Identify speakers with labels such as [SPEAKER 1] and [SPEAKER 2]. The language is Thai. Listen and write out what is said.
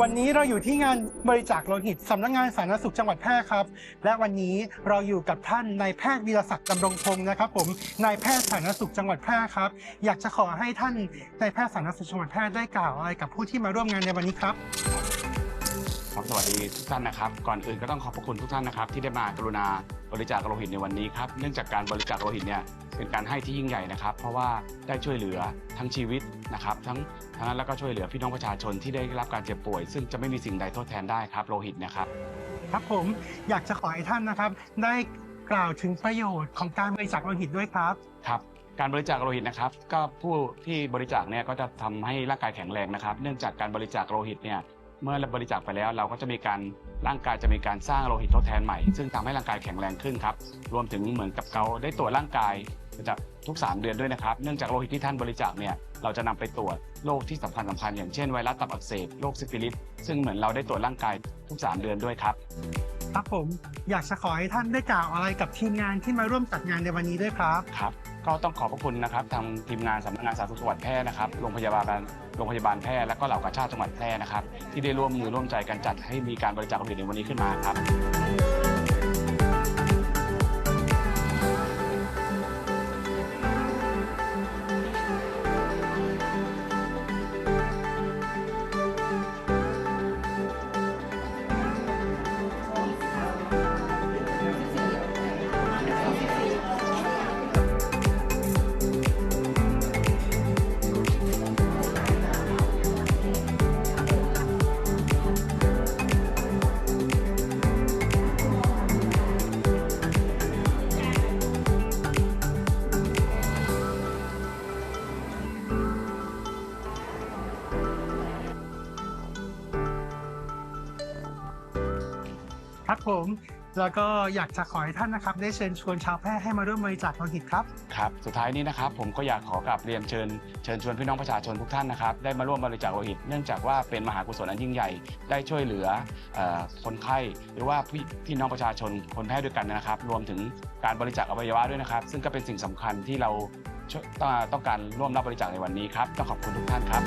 [SPEAKER 1] วันนี้เราอยู่ที่งานบริจาคโลหิตสำนักงานสาธารณสุขจังหวัดแพร่ครับ และวันนี้เราอยู่กับท่านนายแพทย์วีรศักดิ์ดำรงพงศ์นะครับ ผมนายแพทย์สาธารณสุขจังหวัดแพร่ครับ อยากจะขอให้ท่านนายแพทย์สาธารณสุขจังหวัดแพร่ได้กล่าวอะไรกับผู้ที่มาร่วมงานในวันนี้ครับ
[SPEAKER 2] ครับสวัสดีทุกท่านนะครับ ก่อนอื่นก็ต้องขอบพระคุณทุกท่านนะครับ ที่ได้มากรุณาบริจาคโลหิตในวันนี้ครับเนื่องจากการบริจาคโลหิตเนี่ยเป็นการให้ที่ยิ่งใหญ่นะครับ เพราะว่าได้ช่วยเหลือทั้งชีวิตนะครับ ทั้งทั้งนั้นแล้วก็ช่วยเหลือพี่น้องประชาชนที่ได้รับการเจ็บป่วย ซึ่งจะไม่มีสิ่งใดทดแทนได้ครับโลหิตนะครับ
[SPEAKER 1] ครับผมอยากจะขอให้ท่านนะครับ ได้กล่าวถึงประโยชน์ของการบริจาคโลหิตด้วยครับ
[SPEAKER 2] ครับการบริจาคโลหิตนะครับก็ผู้ที่บริจาคเนี่ยก็จะทำให้ร่างกายแข็งแรงนะครับ เนื่องจากการบริจาคโลหิตเนี่ย เมื่อเราบริจาคไปแล้วเราก็จะมีการร่างกายจะมีการสร้างโลหิตทดแทนใหม่ ซึ่งทำให้ร่างกายแข็งแรงขึ้นครับ รวมถึงเหมือนกับเขาได้ตรวจร่างกายจะทุก 3 เดือนด้วยนะครับ เนื่องจากโลหิตที่ท่านบริจาคเนี่ยเราจะนำไปตรวจโรคที่สำคัญสำคัญอย่างเช่นไวรัสตับอักเสบโรคซิฟิลิสซึ่งเหมือนเราได้ตรวจร่างกายทุก 3 เดือนด้วยครับ
[SPEAKER 1] ครับผมอยากจะขอให้ท่านได้กล่าวอะไรกับทีมงานที่มาร่วมจัดงานในวันนี้ด้วยครับ
[SPEAKER 2] ครับ ก็ต้องขอบพระคุณนะครับทางทีมงานสำนักงานสาธารณสุขจังหวัดแพร่นะครับโรงพยาบาลโรงพยาบาลแพร่และก็เหล่ากาชาติจังหวัดแพร่นะครับที่ได้ร่วมมือร่วมใจกันจัดให้มีการบริจาคโลหิตในวันนี้ขึ้นมาครับ
[SPEAKER 1] ครับผม แล้วก็อยากจะขอให้ท่านนะครับ ได้เชิญชวนชาวแพร่ให้มาร่วมบริจาคโลหิตครับ
[SPEAKER 2] ครับ สุดท้ายนี้นะครับผมก็อยากขอกราบเรียนเชิญเชิญชวนพี่น้องประชาชนทุกท่านนะครับได้มาร่วมบริจาคโลหิต เนื่องจากว่าเป็นมหากุศลอันยิ่งใหญ่ได้ช่วยเหลือเอ่อคนไข้หรือว่าพี่พี่น้องประชาชนคนแพร่ด้วยกันนะครับ รวมถึงการบริจาคอวัยวะด้วยนะครับ ซึ่งก็เป็นสิ่งสำคัญที่เราช่วยต้องต้องการร่วมรับบริจาคในวันนี้ครับต้องขอบคุณทุกท่านครับ